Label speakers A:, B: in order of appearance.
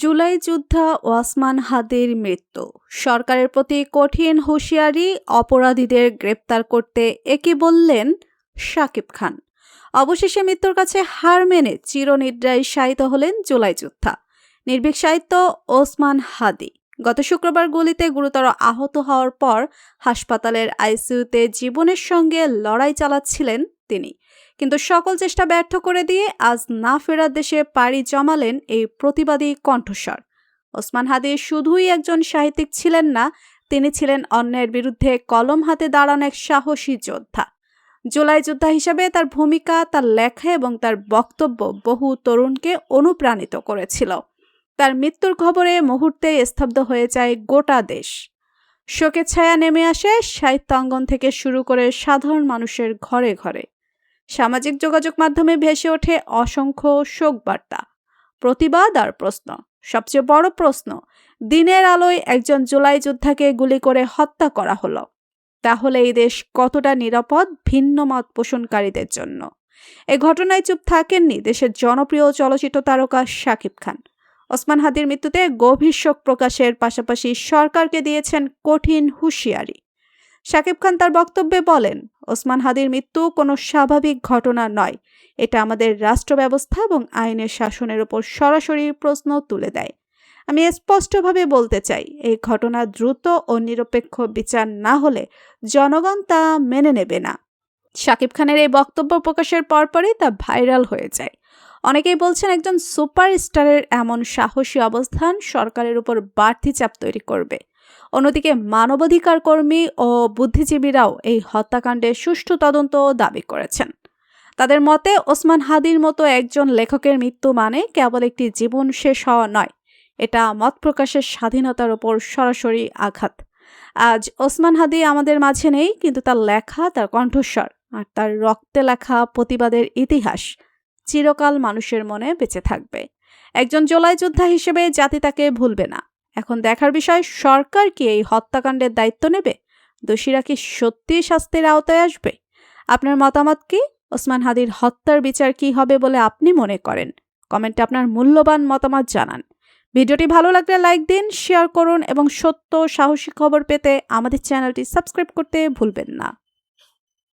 A: জুলাই যুদ্ধা ওয়াসমান হাদির মৃত্যু। সরকারের প্রতি কঠিন হুঁশিয়ারি অপরাধীদের গ্রেপ্তার করতে একই বললেন শাকিব খান। অবশেষে মৃত্যুর কাছে হার মেনে চিরনিদ্রায় শায়িত হলেন জুলাই যোদ্ধা। নির্ভীক সাহিত্য ওসমান হাদি। গত শুক্রবার গুলিতে গুরুতর আহত হওয়ার পর হাসপাতালের আইসিইউতে জীবনের সঙ্গে লড়াই চালাচ্ছিলেন তিনি। কিন্তু সকল চেষ্টা ব্যর্থ করে দিয়ে আজ না ফেরার দেশে পাড়ি জমালেন এই প্রতিবাদী কণ্ঠস্বর। ওসমান হাদি শুধুই একজন সাহিত্যিক ছিলেন না, তিনি ছিলেন অন্যের বিরুদ্ধে কলম হাতে দাঁড়ান এক সাহসী যোদ্ধা। জুলাই যোদ্ধা হিসেবে তার ভূমিকা, তার লেখা এবং তার বক্তব্য বহু তরুণকে অনুপ্রাণিত করেছিল। তার মৃত্যুর খবরে মুহূর্তে স্তব্ধ হয়ে যায় গোটা দেশ। শোকের ছায়া নেমে আসে সাহিত্যাঙ্গন থেকে শুরু করে সাধারণ মানুষের ঘরে ঘরে। সামাজিক যোগাযোগ মাধ্যমে ভেসে ওঠে অসংখ্য শোক বার্তা প্রতিবাদ আর প্রশ্ন। সবচেয়ে বড় প্রশ্ন, দিনের আলোয় একজন জুলাই যোদ্ধাকে গুলি করে হত্যা করা হলো। তাহলে এই দেশ কতটা নিরাপদ, ভিন্ন মত পোষণকারীদের জন্য? এ ঘটনায় চুপ থাকেননি দেশের জনপ্রিয় চলচ্চিত্র তারকা শাকিব খান। ওসমান হাদির মৃত্যুতে গভীর শোক প্রকাশের পাশাপাশি সরকারকে দিয়েছেন কঠিন হুঁশিয়ারি। শাকিব খান তার বক্তব্যে বলেন, ওসমান হাদির মৃত্যু কোনো স্বাভাবিক ঘটনা নয়। এটা আমাদের রাষ্ট্র ব্যবস্থা এবং আইনের শাসনের উপর সরাসরি প্রশ্ন তুলে দেয়। আমি স্পষ্টভাবে বলতে চাই, এই ঘটনা দ্রুত ও নিরপেক্ষ বিচার না হলে জনগণ তা মেনে নেবে না। শাকিব খানের এই বক্তব্য প্রকাশের পরপরই তা ভাইরাল হয়ে যায়। অনেকেই বলছেন একজন সুপারস্টারের এমন সাহসী অবস্থান সরকারের উপর বাড়তি চাপ তৈরি করবে। অন্যদিকে মানবাধিকার কর্মী ও বুদ্ধিজীবীরাও এই হত্যাকাণ্ডের সুষ্ঠু তদন্ত দাবি করেছেন। তাদের মতে, ওসমান হাদির মতো একজন লেখকের মৃত্যু মানে কেবল একটি জীবন শেষ হওয়া নয়, এটা মত প্রকাশের স্বাধীনতার ওপর সরাসরি আঘাত। আজ ওসমান হাদি আমাদের মাঝে নেই, কিন্তু তার লেখা, তার কণ্ঠস্বর আর তার রক্তে লেখা প্রতিবাদের ইতিহাস চিরকাল মানুষের মনে বেঁচে থাকবে। একজন জোলাই যোদ্ধা হিসেবে জাতি তাকে ভুলবে না। এখন দেখার বিষয়, সরকার কি এই হত্যাকাণ্ডের দায়িত্ব নেবে? দোষীরা কি সত্যি শাস্তির আওতায় আসবে? আপনার মতামত কি? ওসমান হাদির হত্যার বিচার কি হবে বলে আপনি মনে করেন? কমেন্টে আপনার মূল্যবান মতামত জানান। ভিডিওটি ভালো লাগলে লাইক দিন, শেয়ার করুন এবং সত্য সাহসী খবর পেতে আমাদের চ্যানেলটি সাবস্ক্রাইব করতে ভুলবেন না।